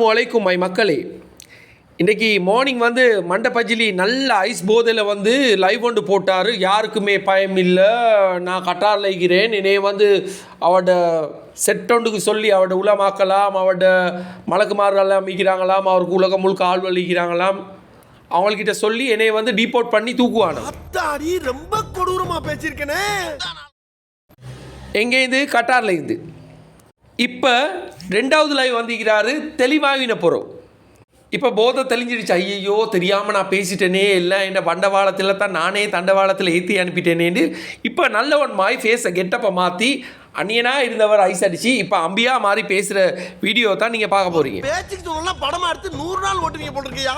அஸ்ஸலாமு அலைக்கும் மை மக்களே. இன்றைக்கி மார்னிங் வந்து மண்டபஜிலி நல்ல ஐஸ் போதையில் வந்து லைவ் ஒன்று போட்டார். யாருக்குமே பயம் இல்லை. நான் கட்டாரில் இருக்கிறேன். என்னைய வந்து அவட செட்டொண்டுக்கு சொல்லி அவட உலமாக்கலாம் அவட மலக்குமாரெல்லாம் மிக்கிறாங்களாம் அவருக்கு உலகம் முழுக்க ஆள் வலிக்கிறாங்களாம். அவங்கக்கிட்ட சொல்லி என்னைய வந்து டீபோர்ட் பண்ணி தூக்குவானு. ரொம்ப கொடூரமா பேசியிருக்கனே. எங்கேருந்து கட்டாரில் இருந்து இப்போ ரெண்டாவது லைவ் வந்திருக்கிறாரு தெளிவாகின போகிறோம் இப்போ போதை தெளிஞ்சிடுச்சு. ஐயையோ தெரியாமல் நான் பேசிட்டேனே இல்லை என்ன பண்டவாளத்தில் தான் நானே தண்டவாளத்தில் ஏற்றி அனுப்பிட்டேனேன்னு இப்போ நல்லவன் மாய் ஃபேஸை கெட்டப்பை மாற்றி அந்நியனாக இருந்தவர் ஐஸ் அடித்து இப்போ அம்பியா மாதிரி பேசுகிற வீடியோ தான் நீங்கள் பார்க்க போகிறீங்க பேச்சுக்கு சொல்லலாம் படமாக எடுத்து நூறு நாள் ஓட்டுவீங்க போட்டிருக்கியா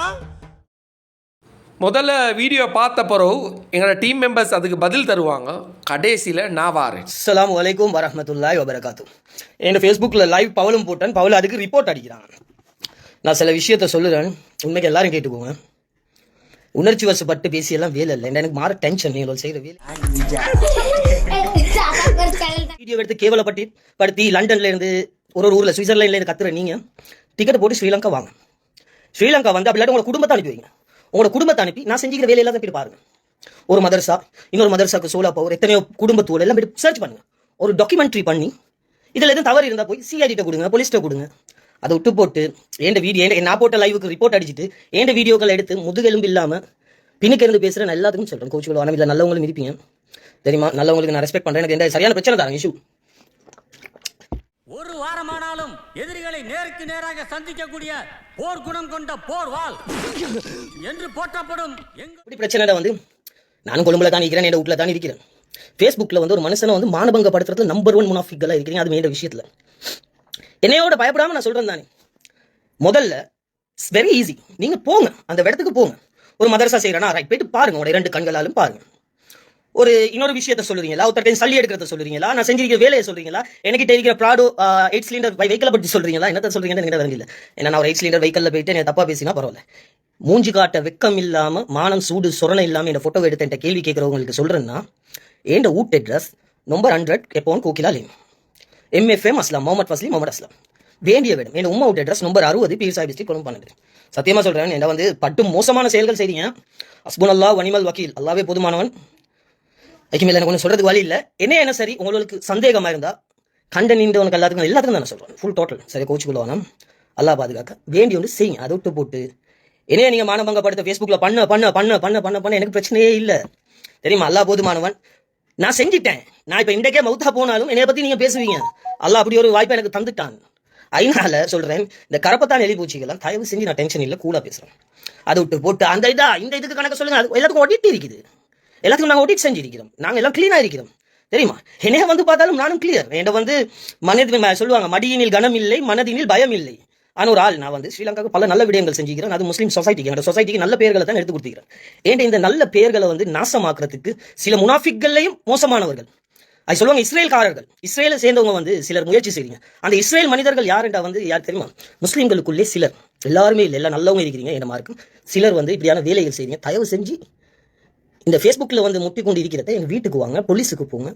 முதல்ல வீடியோ பார்த்த பிறகு எங்களோட டீம் மெம்பர்ஸ் அதுக்கு பதில் தருவாங்க. கடைசியில் நான் வாரேன். அஸ்லாம் வலைக்கும் வரமத்துல்லாய் வபரகாத்து என் ஃபேஸ்புக்கில் லைவ் பவலும் போட்டேன். பவுல் அதுக்கு ரிப்போர்ட் அடிக்கிறான் நான் சில விஷயத்த சொல்லுறேன். உண்மைக்கு எல்லாரும் கேட்டுக்கோங்க. உணர்ச்சி வசப்பட்டு பேசி எல்லாம் வேலை இல்லை. எனக்கு மாற டென்ஷன் நீங்கள் செய்கிற வேலை. வீடியோ எடுத்து கேவலப்பட்டு படுத்தி லண்டன்லேருந்து ஒரு ஒரு ஊரில் சுவிட்சர்லேண்ட்லேருந்து கத்துற நீங்கள் டிக்கெட் போட்டு ஸ்ரீலங்கா வாங்க. ஸ்ரீலங்கா வந்து அப்படி இல்லாட்டி உங்களை குடும்பத்தை அனுப்பி வைங்க. உங்களோட குடும்பத்தை அனுப்பி நான் செஞ்சுக்கிற வேலையெல்லாம் போயிட்டு பாருங்க. ஒரு மதரசா இன்னொரு மதரசாக்கு சோலா பவர் எத்தனையோ குடும்பத்தோடு எல்லாம் போயிட்டு சர்ச் பண்ணுங்க. ஒரு டாக்குமெண்ட்ரி பண்ணி இதில் எதுவும் தவறு இருந்தால் போய் சிஐடிட்ட கொடுங்க போலீஸ்ட்ட கொடுங்க. அதை விட்டு போட்டு ஏண்ட வீடியோ ஏண்ட நான் போட்ட லைவுக்கு ரிப்போர்ட் அடிச்சிட்டு ஏண்ட வீடியோக்கள் எடுத்து முதுகெலும்பு இல்லாமல் பின்னுக்கு இருந்து பேசுகிறேன் நான் எல்லாத்துக்கும் சொல்கிறேன் கோச்சுகள் ஆனால் இல்லை நல்லவங்களும் இருப்பீங்க தெரியுமா? நல்லவங்களுக்கு நான் ரெஸ்பெக்ட் பண்ணுறேன் எனக்கு எந்த சரியான பிரச்சனை தான் இஷ்யூ ஒரு வாரமான நேருக்கு நேராக சந்திக்கக்கூடிய போர் குணம் கொண்ட போர் வாள். என்று போற்றப்படும் எங்க பிரச்சனை வந்து நானும் கொழும்புல தான் இருக்கிறேன் என் வீட்டில் தான் இருக்கிறேன். ஃபேஸ்புக்கில் வந்து ஒரு மனுஷனை வந்து மானபங்கப்படுத்துறது நம்பர் ஒன் முனாஃபிக்கலாக இருக்கிறீங்க அது வேண்ட விஷயத்தில். என்னையோட பயப்படாமல் நான் சொல்கிறேன் தானே. முதல்ல வெரி ஈஸி நீங்கள் போங்க அந்த இடத்துக்கு போங்க. ஒரு மதரசா செய்கிறேன்னா ரைட் போயிட்டு பாருங்க உங்களோட இரண்டு கண்களாலும் பாருங்க. ஒரு இன்னொரு விஷயத்த சொல்லுறீங்களா? ஒருத்தர் சல்லி எடுக்கிறத சொல்லுறீங்களா? நான் செஞ்சிருக்கிற வேலையை சொல்றீங்களா எனக்கு இருக்கிற ப்ராடோ எயிட் சிலிண்டர் வெஹிக்கலை பற்றி சொல்றீங்களா என்னத்த சொல்றீங்கன்னு எனக்கு வரல ஏன்னா நான் ஒரு எயிட் சிலிண்டர் வெஹிக்கல்ல போயிட்டு எனக்கு தப்பா பேசினா பரவாயில்ல. மூஞ்சி காட்ட வெக்கம் இல்லாம மானம் சூடு சொரணை இல்லாம என்ன போட்டோ எடுத்து என்கிட்ட கேள்வி கேட்கறவங்களுக்கு சொல்றேன்னா ஏண்ட ஊட் அட்ரஸ் நம்பர் ஹண்ட்ரட் எப்போன் கோகிலா லேன் எம்எஃப்எம் அஸ்லாம் முகமது ஃபஸ்லி முகமது அஸ்லாம். வேண்டிய வேடம் என் உமா அவுட் அட்ரஸ் நம்பர் அறுபது பீர் சாஹிப் டிஸ்ட்ரிக் கொழும்பு பன்னெண்டு. சத்தியமா சொல்றேன் என்ன வந்து பட்டு மோசமான செயல்கள் செய்றீங்க அஸ்புன் அல்லா வனிமல் வக்கீல். அல்லாவே போதுமானவன். அதுக்கு மேல எனக்கு ஒன்று சொல்றதுக்கு வழி இல்லை. என்ன என்ன சரி? உங்களுக்கு சந்தேகமாக இருந்தால் கண்ட நீண்டவனுக்கு எல்லாத்துக்கும் எல்லாத்துக்கும் நான் சொல்கிறேன் ஃபுல் டோட்டல் சரி கோச்சுக்குள்ள வேணாம் அல்லா பாதுகாக்க. வேண்டி ஒன்று செய்யுங்க. அதை விட்டு போட்டு. என்னைய நீங்கள் மானபங்கப்படுத்த ஃபேஸ்புக்கில் பண்ண பண்ண பண்ண பண்ண பண்ண பண்ண எனக்கு பிரச்சனையே இல்லை. தெரியுமா? அல்லா போதுமானவன் நான் செஞ்சிட்டேன். நான் இப்போ இன்றைக்கே மவுத்தா போனாலும் என்னை பத்தி நீங்க பேசுவீங்க. அல்லா அப்படி ஒரு வாய்ப்பை எனக்கு தந்துட்டான். அதனால சொல்றேன் இந்த கரப்பத்தான் எலி பூச்சிகள்லாம் தயவு செஞ்சு நான் டென்ஷன் இல்லை கூட பேசுகிறேன் அதை விட்டு போட்டு அந்த இதா இந்த இதுக்கு கணக்கு சொல்லுங்க. அது எல்லாத்துக்கும் ஒட்டிட்டு இருக்குது. எல்லாத்துக்கும் நாங்கள் ஒடிட் செஞ்சிருக்கிறோம் நாங்கள் எல்லாம் க்ளீனாக இருக்கிறோம். தெரியுமா? என்னைய வந்து பார்த்தாலும் நானும் கிளியர் என்கிட்ட வந்து மனதின் சொல்லுவாங்க மடியினில் கனம் இல்லை மனதினில் பயம் இல்லை. ஆனால் ஒரு ஆள் நான் வந்து ஸ்ரீலங்காவுக்கு பல நல்ல விடயங்கள் செஞ்சுக்கிறேன். அது முஸ்லீம் சொசைட்டிக்கு என்னோட சொசைட்டிக்கு நல்ல பேர்களை தான் எடுத்து கொடுத்துக்கிறேன். ஏன்டா இந்த நல்ல பேர்களை வந்து நாசமாக்குறதுக்கு சில முனாஃபிக்கள்லையும் மோசமானவர்கள். அது சொல்லுவாங்க இஸ்ரேல்காரர்கள். இஸ்ரேலை சேர்ந்தவங்க வந்து சிலர் முயற்சி செய்றீங்க. அந்த இஸ்ரேல் மனிதர்கள் யாருண்டா வந்து யார் தெரியுமா? முஸ்லீம்களுக்குள்ளே சிலர். எல்லாருமே இல்லை எல்லாம் நல்லவங்க இருக்கிறீங்க என்னமா இருக்கும் சிலர் வந்து இப்படியான வேலைகள் செய்றீங்க. தயவு செஞ்சு இந்த ஃபேஸ்புக்கில் வந்து முட்டி கொண்டு இருக்கிறத எங்கள் வீட்டுக்கு வாங்க போலீஸுக்கு போங்க.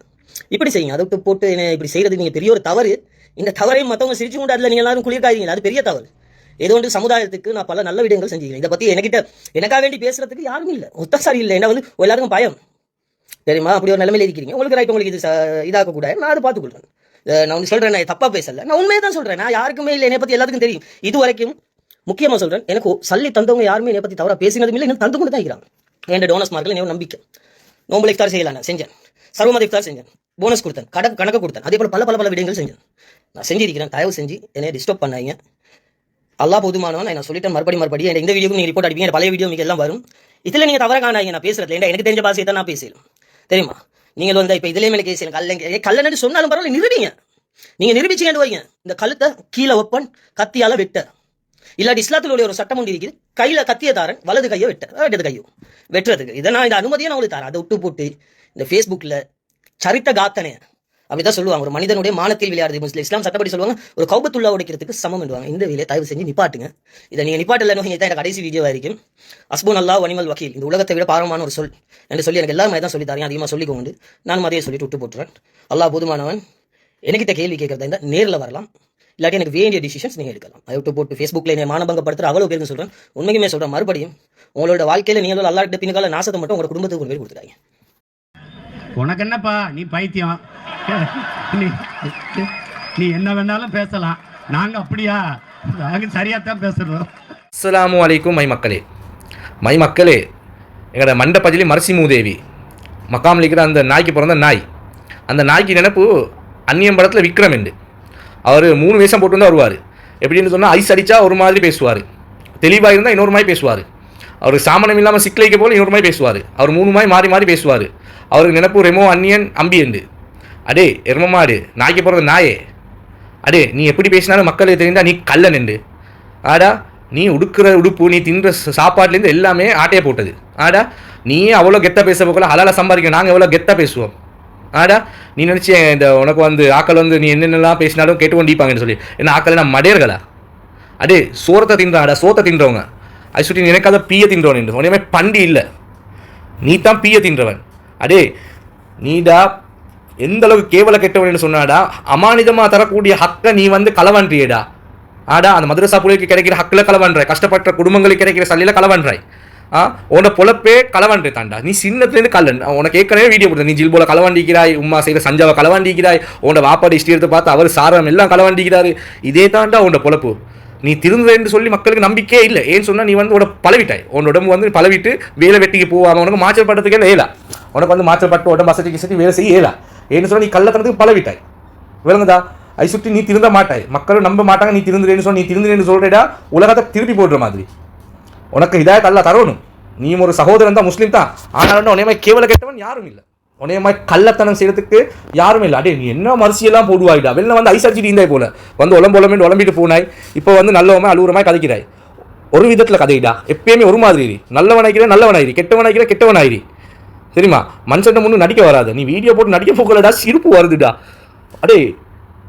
இப்படி செய்யுங்க. அதை விட்டு போட்டு என்ன இப்படி செய்கிறது நீங்கள் பெரிய ஒரு தவறு. இந்த தவறை மற்றவங்க சிரிச்சு கொண்டு அதில் நீங்கள் எல்லாரும் குளிர்காதீங்க. அது பெரிய தவறு. ஏதோ ஒன்று சமுதாயத்துக்கு நான் பல நல்ல விடயங்கள் செஞ்சுக்கிறேன். இதை பற்றி என்கிட்ட எனக்காக வேண்டி பேசுறதுக்கு யாரும் இல்லை. ஒத்தசாரி இல்லை. என்ன வந்து எல்லாருக்கும் பயம். தெரியுமா? அப்படி ஒரு நிலைமையில இருக்கிறீங்க. உங்களுக்கு ரைட் உங்களுக்கு இது ச- இதாக்க கூட நான் அதை பார்த்துக்கொள்றேன். நான் ஒன்று சொல்றேன் நான் தப்பாக பேசலை. நான் உண்மையை தான் சொல்றேன். நான் யாருக்குமே இல்லை. என்னை பத்தி எல்லாத்துக்கும் தெரியும். இது வரைக்கும் முக்கியமா சொல்றேன். எனக்கு சல்லி தந்தவங்க யாருமே என்னை பத்தி தவறா பேசினதும் இல்லை. இன்னும் தந்து கொண்டு தான் இருக்கிறாங்க. ரெண்டு டோனஸ் மார்க்கில் நீ நம்பிக்கை. நோம்பல் இஃப்தார் செய்யலாம் நான் செஞ்சேன். சர்வமத இஃப்தார் செஞ்சேன். போனஸ் கொடுத்தேன். கணக்கு கணக்கு கொடுத்தேன். அதே போல பல பல பல விடயங்கள் செஞ்சேன். நான் செஞ்சிருக்கிறேன். தயவு செஞ்சு என்னை டிஸ்டர்ப் பண்ணாங்க அல்லா போதுமானவன். நான் சொல்லிட்டேன் மறுபடி மறுபடி இந்த வீடியோக்கு நீங்கள் ரிப்போர்ட் அடிப்பீங்க. பழைய வீடியோ మీకు எல்லாம் வரும். இதுல நீங்க தவற காணாங்க நான் பேசுறதுல. ஏன்டா எனக்கு தெரிஞ்ச பாசையை தான் நான் பேசுகிறேன் தெரியுமா? நீங்கள் வந்து இப்ப இதுலயே மேலே கேசல கல்ல கல்லன்னு சொன்னாலும் பரவாயில்ல. நிரூபிங்க. நீங்க நிரூபிச்சுட்டு வைங்க இந்த கழுத்தை கீழே ஒப்பன் கத்தியால வெட்ட இல்லாட்டி இஸ்லாத்தில் உள்ள ஒரு சட்டம் ஒன்று இருக்குது. கையில கத்திய தாரன் வலது கையை வெட்ட இடது கையோ. வெட்டுறதுக்கு. இதை நான் இந்த அனுமதியை நான் உங்களுக்கு தரேன். அதை விட்டு போட்டு இந்த ஃபேஸ்புக்கில் சரித்த காத்தனே அப்படிதான் சொல்லுவாங்க. ஒரு மனிதனுடைய மானத்தில் விளையாடுது முஸ்லிம் இஸ்லாம் சட்டப்படி சொல்லுவாங்க ஒரு கௌபத்துள்ளா உடைக்கிறதுக்கு சமம் என்றுவாங்க இந்த வேலையை தயவு செஞ்சு நிப்பாட்டுங்க. இதை நீங்க நிப்பாட்டல நோய் தான் கடைசி வீடியோ இருக்கும் அஸ்போன் அல்லா வனிமல் வக்கீல். இந்த உலகத்தை விட பாரமான ஒரு சொல். என்று சொல்லி எனக்கு எல்லாருமே தான் சொல்லி தரேன். அதிகமாக சொல்லிக்கொண்டு நான் அதையே சொல்லிட்டு விட்டு போட்டுறேன். அல்லாஹ் போதுமானவன். என்கிட்ட கேள்வி கேட்கறதா இருந்தால் நேரில் வரலாம். இல்லாட்டி எனக்கு வேண்டிய டிசிஷன்ஸ் நீங்கள் எடுக்கலாம். ஐ டு போட்டு ஃபேஸ்புக்கில் என்னை மானபங்கப்படுத்துகிற அவ்வளோ பேருக்கு சொல்கிறேன் உண்மைக்குமே சொல்கிறேன் மறுபடியும் உங்களோட வாழ்க்கையில் நீங்கள் அல்லாட்ட பின்னுக்கால நாசத்தை மட்டும் உங்களோட குடும்பத்துக்கு ஒரு பேர் கொடுத்துட்டாங்க உனக்கு என்னப்பா? நீ பைத்தியம். நீ நீ என்ன வேணாலும் பேசலாம். நாங்க அப்படியா? நாங்க சரியா தான் பேசுறோம். அஸ்ஸலாமு அலைக்கும் மை மக்களே. மை மக்களே எங்களோட மண்டபஜிலி மரசி மூதேவி மக்காமில் இருக்கிற அந்த நாய்க்கு பிறந்த நாய். அந்த நாய்க்கு நினப்பு அந்நியம் படத்தில் விக்ரம் என்று. அவர் மூணு வேஷம் போட்டு தான் வருவார். எப்படின்னு சொன்னால் ஐஸ் அடித்தா ஒரு மாதிரி பேசுவார். தெளிவாக இருந்தால் இன்னொரு மாதிரி பேசுவார். அவருக்கு சாமனம் இல்லாமல் சிக்கலைக்க போல இன்னொரு மாதிரி பேசுவார். அவர் மூணு மாதிரி மாறி மாறி பேசுவார். அவருக்கு நினப்பு ரெமோ அன்னியன் அம்பி என்று. அடே எருமமாடு நாய்க்கு போகிறது நாயே. அடே நீ எப்படி பேசினாலும் மக்களுக்கு தெரிந்தால் நீ கல்லன் என்று. ஆடா நீ உடுக்கிற உடுப்பு நீ தின்ற சாப்பாட்லேருந்து சாப்பாட்டுலேருந்து எல்லாமே ஆட்டையை போட்டது. ஆடா நீ அவ்வளோ கெத்தாக பேச போகல அலால சம்பாதிக்க நாங்கள் எவ்வளோ கெத்தாக பேசுவோம். ஆடா நீ நினச்சி இந்த உனக்கு வந்து ஆக்கள் வந்து நீ என்னென்னலாம் பேசினாலும் கேட்டு கொண்டிப்பாங்கன்னு சொல்லி. என்ன ஆக்கள் நான் மடையர்களா? அடே சோரத்தை தின்றாடா சோத்தை தின்றவங்க. அது சுற்றி நினைக்காத பீய தின்றவன் என்று. உடனே பண்டி இல்லை. நீ தான் பீய தின்றவன். அடே நீடா எந்த அளவுக்கு கேவல கெட்டவன் சொன்னாடா அமானிதமாக தரக்கூடிய ஹக்கை நீ வந்து களவான்றியடா. ஆடா அந்த மதுரசா புலிக்கு கிடைக்கிற ஹக்கில் களவான்றாய். கஷ்டப்பட்ட குடும்பங்களுக்கு கிடைக்கிற சல்லியில் களவான்றாய். ஆ? உன பொழப்பே களவான்றே தாண்டா. நீ சின்னத்துலேருந்து கல்லன் உனக்கு ஏற்கனவே வீடியோ கொடுத்தேன். நீ ஜில்போல களவாண்டிக்கிறாய் உம்மா செய்கிற சஞ்சாவை களவாண்டிக்கிறாய் உன்னோட வாப்பாடு இஷ்டி எடுத்து பார்த்து அவர் சாரம் எல்லாம் களவாண்டிக்கிறாரு. இதே தாண்டா உன்னோட பொழப்பு. நீ திருந்துன்னு சொல்லி மக்களுக்கு நம்பிக்கையே இல்லை. ஏன்னு சொன்னால் நீ வந்து உட பழவிட்டாய். உன் உடம்பு வந்து பழவிட்டு வேலை வெட்டிக்கு போவாமல் உனக்கு மாச்சல் பட்டத்துக்கே ஏலா. உனக்கு வந்து மாச்சல் பட்டு உடம்பு அசைக்கு சட்டி வேலை செய்ய ஏலா. ஏன்னு சொன்னால் நீ கள்ளத்தனத்துக்கு பழவிட்டாய். விளங்குதா? ஐ சுற்றி நீ திருந்த மாட்டாய். மக்களும் நம்ப மாட்டாங்க. நீ திருந்துறேன்னு சொன்ன நீ திருந்துறேன்னு சொல்கிறேடா உலகத்தை திருப்பி போடுற மாதிரி. உனக்கு இதாக அல்லா தரணும். நீ ஒரு சகோதரன் தான் முஸ்லீம் தான். ஆனாலும் உனைய மாதிரி கேவல கெட்டவன் யாரும் இல்லை. உனைய மாதிரி கள்ளத்தனம் செய்யறதுக்கு யாரும் இல்லை. அடே நீ என்ன மரிசியெல்லாம் போடுவாயிடா. வெளில வந்து ஐஸ் அடிச்சுட்டு இருந்தாய் போல. வந்து உடம்பு உடம்பு உடம்பிட்டு போனாய். இப்போ வந்து நல்லவமாய் அழுகுறமாய் கதைக்கிறாய். ஒரு விதத்தில் கதையிடா எப்பயுமே ஒரு மாதிரி இரு. நல்லவனாய்க்கிற நல்லவனாயிரி. கெட்டவனாய்க்கிற கெட்டவனாயிரி. தெரியுமா? மனுஷன் முன்னு நடிக்க வராது. நீ வீடியோ போட்டு நடிக்க போகலடா சிரிப்பு வருதுடா. அடே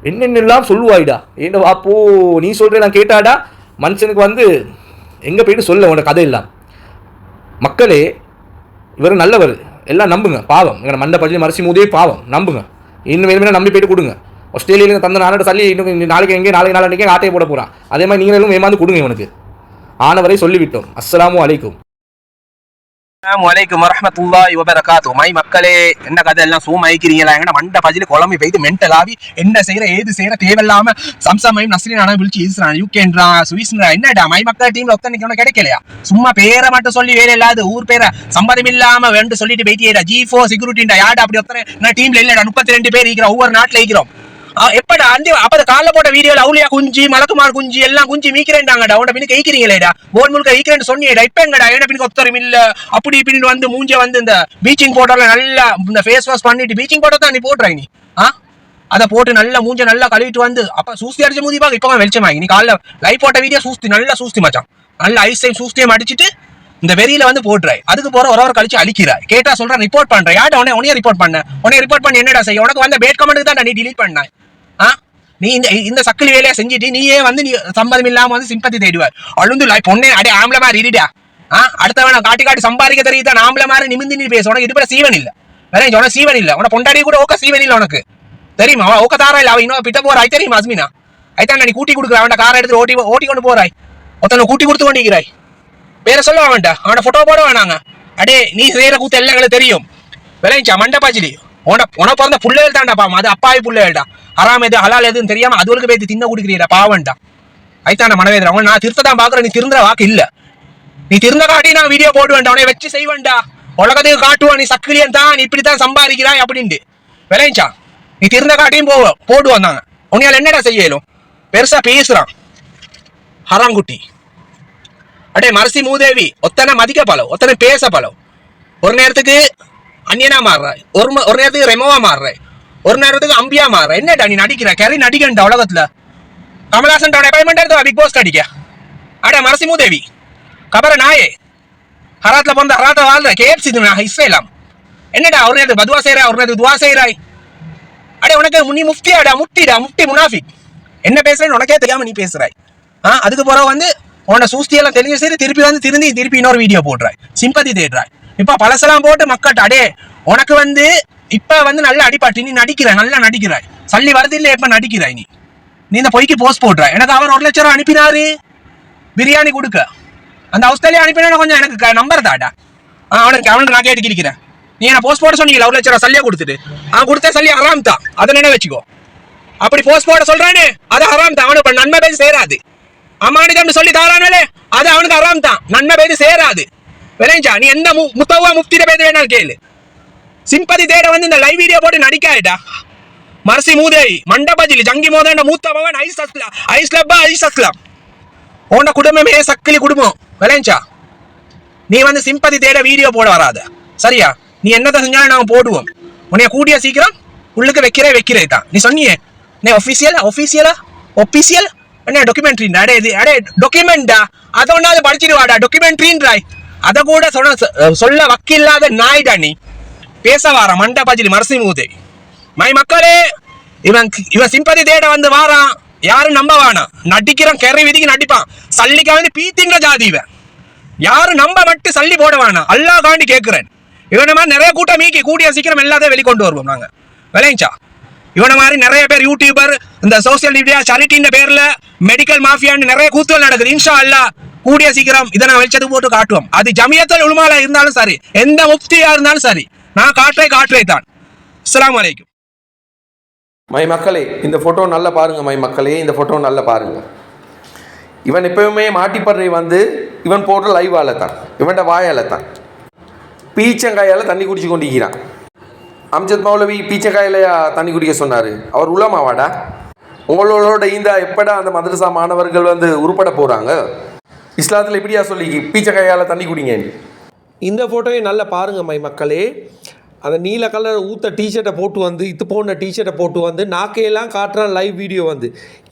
என்னென்னலாம் சொல்லுவாயிடா. ஏண்டா அப்போ நீ சொல்கிற நான் கேட்டாடா? மனுஷனுக்கு வந்து எங்கே போயிட்டு சொல்ல உங்களோட கதை எல்லாம் மக்களே இவர் நல்லவர். எல்லாம் நம்புங்க பாவம். எங்களை மண்டை பள்ளி மறைச்சி மூதே பாவம். நம்புங்க. இன்னும் வேணுமே நம்பி போயிட்டு கொடுங்க. ஆஸ்திரேலியாவில் தந்த நாளோட தள்ளி இன்னும் நாளைக்கு எங்கே நாளைக்கு நாளைக்கு ஆட்டையை போட போகிறான் அதே மாதிரி நீங்களும் ஏமாந்து கொடுங்க இவனுக்கு. ஆனவரை சொல்லிவிட்டோம். அஸ்ஸலாமு அலைக்கும். வலைக்கும் வரமத்துல்லா வரஹ்மத்துல்லாஹி வபரகாத்து மை மக்களே என்ன கதை எல்லாம் சூம் ஐக்கிறீங்களா எங்கட மண்ட பஜில குழம்பு பெய்து மென்டல் ஆவி என்ன செய்யற ஏது செய்யற தேவையில்லாம சம்சாமையும் நஸ்ரீன் விழிச்சு ஈசுறான் யூகேன்றா சுவிஸ்ன்றா என்னடா? மை மக்கள் டீம்ல ஒத்தனைக்கு ஒண்ணு கிடைக்கலையா? சும்மா பேரை மட்டும் சொல்லி வேலை இல்லாத ஊர் பேரை சம்பதம் இல்லாம வேண்டு சொல்லிட்டு போயிட்டேடா ஜி ஃபோ செக்யூரிட்டிண்டா யாடா அப்படி ஒத்தனை நான் டீம்ல இல்லடா. முப்பத்தி ரெண்டு பேர் இருக்கிறோம். ஒவ்வொரு நாட்டுல இருக்கிறோம். எப்படா? அந்த அப்ப காலைல போட்ட வீடியோல அவுளியா குஞ்சு மலக்குமார் குஞ்சு எல்லாம் குஞ்சு மீக்கிறேன்டாங்கடா. உன பின்னுக்கு ஈக்கிறீங்களேடா போன் முழுக்க ஈக்கிறேன்னு சொன்னியடா. இப்ப எங்கடா? என்ன பின்னுக்கு ஒத்தரும் இல்ல. அப்படி இப்படின்னு வந்து மூஞ்ச வந்து இந்த பீச்சிங் போட்டோல நல்லா இந்த ஃபேஸ் வாஷ் பண்ணிட்டு பீச்சிங் போட்டோ தான் நீ போடுறாய் நீ ஆ? அதை போட்டு நல்லா மூஞ்ச நல்லா கழுவிட்டு வந்து அப்ப சூஸ்தி அடிச்ச மூதி பாக்க இப்ப வெளிச்சமாகி நீ காலைல லைஃப் போட்ட வீடியோ சூஸ்தி நல்லா சூஸ்தி மச்சான். நல்லா ஐஸ் டைம் சூஸ்தியம் அடிச்சுட்டு இந்த வெறியில வந்து போடுறாய் அதுக்கு போற ஒரு ஒரு கழிச்சு அழிக்கிறாய் கேட்டா சொல்றேன் ரிப்போர்ட் பண்றேன் யார்ட்ட உடனே உனைய ரிப்போர்ட் பண்ண உனைய ரிப்போர்ட் பண்ணி என்னடா செய்ய? உனக்கு வந்த பேட் கமெண்ட்டுக்கு தான் நீ டிலீட் பண்ணாய் ஆ? நீ இந்த இந்த சக்கிலி வேலையை செஞ்சுட்டு நீயே வந்து நீ சம்மதம் இல்லாம வந்து சிம்பத்தி தேடுவார். அழுந்து லை பொண்ணே அடே ஆம்பளை மாதிரி இருடா. ஆ? அடுத்தவன காட்டி காட்டி சம்பாதிக்க தெரியுதா? ஆம்பளை மாதிரி நிமிந்து நீ பேச உனக்கு இடுப்புல சீவன் இல்லை. வேற உனக்கு சீவன் இல்ல. உன பொண்டாடி கூட ஓக்க சீவன் இல்லை உனக்கு. தெரியுமா? அவன் ஓக்க தாரா இல்ல. அவன் இன்னும் பிட்ட போறாய். தெரியுமா அஸ்மினா? ஐத்தான் நீ கூட்டி கொடுக்குற அவன் காரை எடுத்து ஓட்டி ஓட்டி கொண்டு போறாய். ஒருத்தனை கூட்டி கொடுத்து கொண்டிருக்கிறாய். பேரை சொல்ல அவன்ட்ட அவன போட்டோ போட வேணாங்க. அடே நீ செய்யற கூத்து எல்லாம் எங்களுக்கு தெரியும். விளைஞ்சா மண்டபாச்சிலி உன உன பிறந்த புள்ளைகள் தான்டா பாவம். அது அப்பாவி புள்ளைகள்டா. ஹராம் எது ஹலால் எதுன்னு தெரியாம அதுவளுக்கு போய் தின்ன குடிக்கிறீடா பாவன்டா ஐத்தான மனவேந்திரன் அவன் நான் திருத்த தான் பாக்குறேன் நீ திருந்த வாக்கு இல்ல. நீ திருந்த காட்டி நான் வீடியோ போடுவேன்டா. உன்னை வச்சு செய்வேன்டா. உலகத்துக்கு காட்டுவான் நீ சக்கிரியன் தான் நீ இப்படித்தான் சம்பாதிக்கிறாய் அப்படின்ட்டு. விளைஞ்சா? நீ திருந்த காட்டியும் போவ போடுவான் தாங்க உன்னையால் என்னடா செய்யலும்? பெருசா பேசுறான். ஹராங்குட்டி அடே மரசி மூதேவி ஒத்தனை மதிக்க பலம் ஒத்தனை பேச பலம் ஒரு நேரத்துக்கு அந்நியனா மாறுறாய் ஒரு ஒரு நேரத்துக்கு ரெமோவா மாறுறாய் ஒரு நேரத்துக்கு அம்பியா மாறுற. என்னடா நீ நடிக்கிற? கரி நடிக்கண்டா உலகத்துல. கமலாசன் அப்பாயின்மெண்ட் எடுத்து பிக் பாஸ் நடிக்க அட மரசிமுதேவி. கபர நாயே. ஹராத்ல பிறந்த ஹராத்த வாழ்ற கேஎஃப்சி இஸ்ரேலாம். என்னடா ஒரு நேரத்துக்கு பதுவா செய்யறா ஒரு நேரத்துக்கு துவா செய்யறாய் அடே உனக்கு நீ முஃப்தியாடா முட்டிடா முட்டி முனாஃபிக். என்ன பேசுறேன்னு உனக்கே தெரியாம நீ பேசுறாய். ஆ அதுக்கு பிறகு வந்து உன்னை சூஸ்தியெல்லாம் தெரிஞ்ச சரி திருப்பி வந்து திருந்தி திருப்பி இன்னொரு வீடியோ போடுறாய். சிம்பதி தேடுறாய். இப்ப பழசெல்லாம் போட்டு மக்கள்கிட்ட அடே உனக்கு வந்து இப்ப வந்து நல்ல அடிப்பாட்டி நீ நடிக்கிற நல்லா நடிக்கிறாய் சல்லி வரது இல்லை இப்ப நடிக்கிறாய் நீ நீ இந்த பொய்க்கு போஸ்ட் போடுற. எனக்கு அவர் ஒரு லட்சம் ரூபா அனுப்பினாரு. பிரியாணி கொடுக்க. அந்த ஆஸ்திரேலியா அனுப்பினா கொஞ்சம் எனக்கு நம்பர் தாடா ஆ அவனுக்கு அவனுக்கு நான் கேட்டு நீ என்ன போஸ்ட் போட சொன்னீங்களா ஒரு லட்சம் ரூபா சல்லியா கொடுத்துட்டு? அவன் கொடுத்த சல்லி அறாம் தான். அதை நினைவு வச்சுக்கோ. அப்படி போஸ்ட் போட சொல்றானே அது ஹராம் தான். அவனுக்கு நன்மை பேசி சேராது. அமானிதம் சொல்லி தாரானாலே அது அவனுக்கு ஹராம் தான். நன்மை பேசி சேராது. விளைஞ்சா நீ எந்த மு முத்தவா முஃப்திர பேச வேணாலும் கேளு சிம்பதி தேட வந்து இந்த லைவ் வீடியோ போட்டு நடிக்காயிட்டா மரசி மூதேவி மண்டபஜிலி ஜங்கி மோதாண்ட மூத்த மகன் ஐஸ் அஸ்லாம் ஐஸ் லப்பா ஐஸ் அஸ்லாம் உன்ட குடும்பமே சக்கிலி குடும்பம் விளைஞ்சா நீ வந்து சிம்பதி தேட வீடியோ போட வராத சரியா நீ என்னத்தை செஞ்சாலும் நாங்கள் போடுவோம் உன்னைய கூடிய சீக்கிரம் உள்ளுக்கு வைக்கிறே வைக்கிறே தான் நீ சொன்னியே நீ ஒஃபிஷியலா ஒஃபிஷியலா ஒபிஷியல் என்ன டாக்குமெண்ட்ரின் அடே இது அடே டாக்குமெண்டா அதை ஒன்றாவது படிச்சிருவாடா டாக்குமெண்ட்ரின்றாய் அதை கூட சொன்ன சொல்ல வக்கில்லாத நாய்டா நீ பேச வார மண்டபாஜிலி மரசி மூதே மை மக்களே இவன் இவன் சிம்பதி தேட வந்து வாரான் யாரும் நம்ப வேணாம் நடிக்கிறான் கரை விதிக்கு நடிப்பான் சல்லிக்க வந்து பீத்திங்கிற ஜாதி இவன் யாரும் நம்ப மட்டும் சல்லி போட வேணாம் அல்லாஹ் காண்டி கேட்குறேன் இவனை மாதிரி நிறைய கூட்டம் மீக்கி கூடிய சீக்கிரம் எல்லாத்தையும் வெளிக்கொண்டு வருவோம் நாங்க விளைஞ்சா இவனை மாதிரி நிறைய பேர் யூடியூபர் இந்த சோசியல் மீடியா சரிட்டின் பேர்ல மெடிக்கல் மாஃபியான்னு நிறைய கூத்துகள் நடக்குது இன்ஷா அல்லாஹ் கூடிய சீக்கிரம் இதை நான் வெளிச்சது போட்டு காட்டுவோம். அது ஜமியத்தல் உலுமால இருந்தாலும் சரி எந்த முப்தியா இருந்தாலும் சரி நான் காட்டுறே காட்டுறே தான். அஸ்லாம் வலைக்கும் மை மக்களே இந்த ஃபோட்டோ நல்லா பாருங்க மை மக்களே இந்த ஃபோட்டோ நல்லா பாருங்க. இவன் எப்பவுமே மாட்டிப்படுறை வந்து இவன் போடுற லைவால தான் இவன்ட வாயால தான். பீச்சங்காயால் தண்ணி குடிச்சு கொண்டிருக்கிறான். அம்ஜத் மௌலவி பீச்சங்காயிலையா தண்ணி குடிக்க சொன்னார். அவர் உலமாவாடா? உங்களோட இந்த எப்படா அந்த மதரசா மாணவர்கள் வந்து உருப்பட போகிறாங்க இஸ்லாத்தில் இப்படியா சொல்லி பீச்சங்காயால் தண்ணி குடிங்க. இந்த ஃபோட்டோவை நல்லா பாருங்க மை மக்களே. அந்த நீல கலர் ஊத்த டிஷர்ட்டை போட்டு வந்து இது போன டிஷர்ட்டை போட்டு வந்து நாக்கையெல்லாம் காட்டுறான் லைவ் வீடியோ வந்து.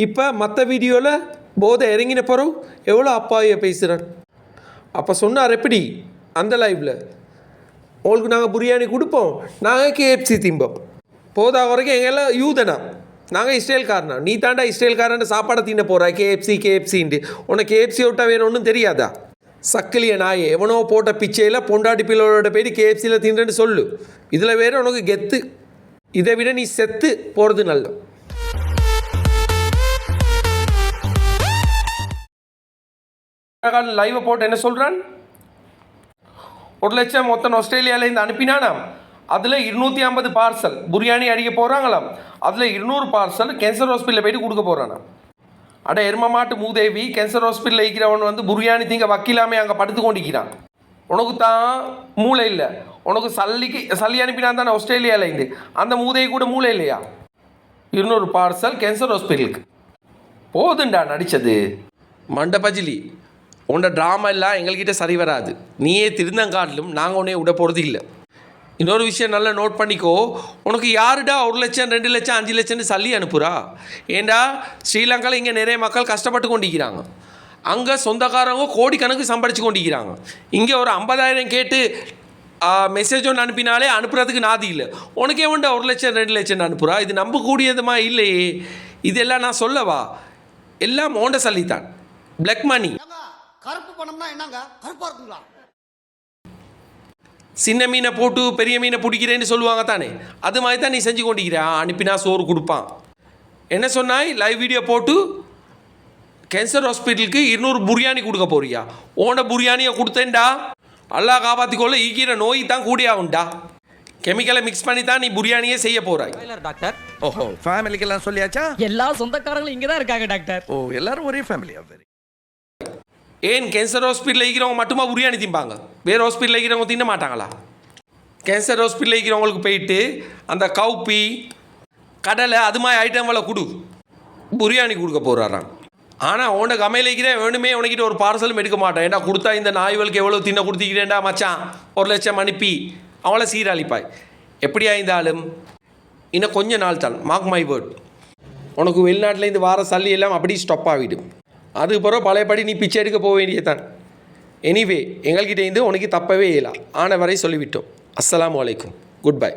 இப்போ மற்ற வீடியோவில் போதை இறங்கின பிறகு எவ்வளோ அப்பாவியை பேசுகிறான் அப்போ சொன்னார் எப்படி? அந்த லைவில் உங்களுக்கு நாங்கள் பிரியாணி கொடுப்போம் நாங்கள் கேஎஃப்சி திம்போம். போதா வரைக்கும் எங்கெல்லாம் யூதனா? நாங்கள் இஸ்ரேல்காரனா? நீ தாண்டா இஸ்ரேல்காரன் சாப்பாடை தீண்ட போகிறா கேஎஃப்சி கேஎஃப்சின்ட்டு உனக்கு கேஎஃப்சி விட்டா வேணும் ஒன்றும் தெரியாதா? சக்கிலிய நாயே எவனோ போட்ட பிச்சையில் பொண்டாட்டி பிள்ளோட போயிட்டு கேஎஃப்சியில் தீண்டுன்னு சொல்லு. இதில் வேறு உனக்கு கெத்து. இதை விட நீ செத்து போகிறது நல்லது. லைவை போட்டு என்ன சொல்கிறான் ஒரு லட்சம் மொத்தம் ஆஸ்திரேலியாவிலேருந்து அனுப்பினானாம். அதில் இருநூற்றி ஐம்பது பார்சல் பிரியாணி அடிக்க போகிறாங்களாம் அதில் இருநூறு பார்சல் கேன்சர் ஹாஸ்பிட்டலில் போயிட்டு கொடுக்க போகிறானா அட எருமமாட்டு மூதேவி கேன்சர் ஹாஸ்பிட்டலில் இருக்கிறவன் வந்து பிரியாணி திங்க வக்கிலாமே அங்கே படுத்து கொண்டிருக்கிறான். உனக்கு தான் மூளை இல்லை. உனக்கு சல்லிக்கு சல்லி அனுப்பினா தானே ஆஸ்திரேலியாவிலேருந்து அந்த மூதையை கூட மூளை இல்லையா? இருநூறு பார்சல் கேன்சர் ஹாஸ்பிட்டலுக்கு போதுண்டா நடித்தது மண்டபஜிலி உன்னோட ட்ராமா எல்லாம் எங்கள்கிட்ட சரி வராது. நீயே திருந்தங்காட்டிலும் நாங்கள் உன்னைய விட போகிறது இல்லை இன்னொரு விஷயம் நல்லா நோட் பண்ணிக்கோ. உனக்கு யாருடா ஒரு லட்சம் ரெண்டு லட்சம் அஞ்சு லட்சம்னு சல்லி அனுப்புகிறா ஏண்டா? ஸ்ரீலங்காவில் இங்கே நிறைய மக்கள் கஷ்டப்பட்டு கொண்டிருக்கிறாங்க. அங்கே சொந்தக்காரங்க கோடிக்கணக்கு சம்பாதிச்சு கொண்டிருக்கிறாங்க. இங்கே ஒரு ஐம்பதாயிரம் கேட்டு மெசேஜ் ஒன்று அனுப்பினாலே அனுப்புறதுக்கு நாதி இல்லை. உனக்கே உண்டா ஒரு லட்சம் ரெண்டு லட்சம் அனுப்புகிறா இது நம்பக்கூடியதுமா இல்லையே? இதெல்லாம் நான் சொல்லவா? எல்லாம் ஓண்ட சல்லித்தான். பிளாக் மணி கருப்பு பணம்னா என்னங்க? கருப்பாக இருக்குங்களா? சின்ன மீனை போட்டு பெரிய மீனை பிடிக்கிறேன்னு சொல்லுவாங்க தானே? அது மாதிரி தான் நீ செஞ்சு கொண்டிருக்கிற. அனுப்பினா சோறு கொடுப்பான். என்ன சொன்னாய்? லைவ் வீடியோ போட்டு கேன்சர் ஹாஸ்பிட்டலுக்கு இருநூறு பிரியாணி கொடுக்க போறியா? ஓன பிரியாணியை கொடுத்தேன்டா. அல்லாஹ் காப்பாற்றிக்கொள்ள ஈக்கிற நோய் தான் கூடியாகும்டா கெமிக்கலை மிக்ஸ் பண்ணி தான் நீ பிரியாணியே செய்ய போறாய். டாக்டர் ஓஹோ. ஃபேமிலிக்கெல்லாம் சொல்லியாச்சா? எல்லா சொந்தக்காரங்களும் இங்க தான் இருக்காங்க டாக்டர் ஓ எல்லாரும் ஒரே ஃபேமிலியா ஏன் கேன்சர் ஹாஸ்பிட்டலில் இருக்கிறவங்க மட்டுமா பிரியாணி திம்பாங்க வேறு ஹாஸ்பிட்டலில் இருக்கிறவங்க தின்ன மாட்டாங்களா? கேன்சர் ஹாஸ்பிட்டலில் இருக்கிறவங்களுக்கு போயிட்டு அந்த கவுப்பி கடலை அது மாதிரி ஐட்டங்களை கொடு. பிரியாணி கொடுக்க போகிறாராம் ஆனால் உனக்கு அமையில இருக்கிறேன் வேணுமே உனக்கிட்ட ஒரு பார்சலும் எடுக்க மாட்டேன். ஏன்டா கொடுத்தா இந்த நாய்களுக்கு எவ்வளோ தின்ன கொடுத்திக்கிறேன்டா மச்சான். ஒரு லட்சம் அனுப்பி. அவளை சீரழிப்பாய். எப்படி ஆய்ந்தாலும் இன்னும் கொஞ்ச நாள் தான். மார்க் மை வேர்ட் உனக்கு வெளிநாட்டிலேருந்து வார சல்லி எல்லாம் அப்படியே ஸ்டாப் ஆகிடும். அதுக்கு பிறகு பழையபடி நீ பிச்சை எடுக்க போக வேண்டியதுதான். எனிவே எங்கள்கிட்ட இருந்து உனக்கு தப்பவே இல்லை. ஆன வரை சொல்லிவிட்டோம். அஸ்ஸலாமு வலைக்கும் குட் பை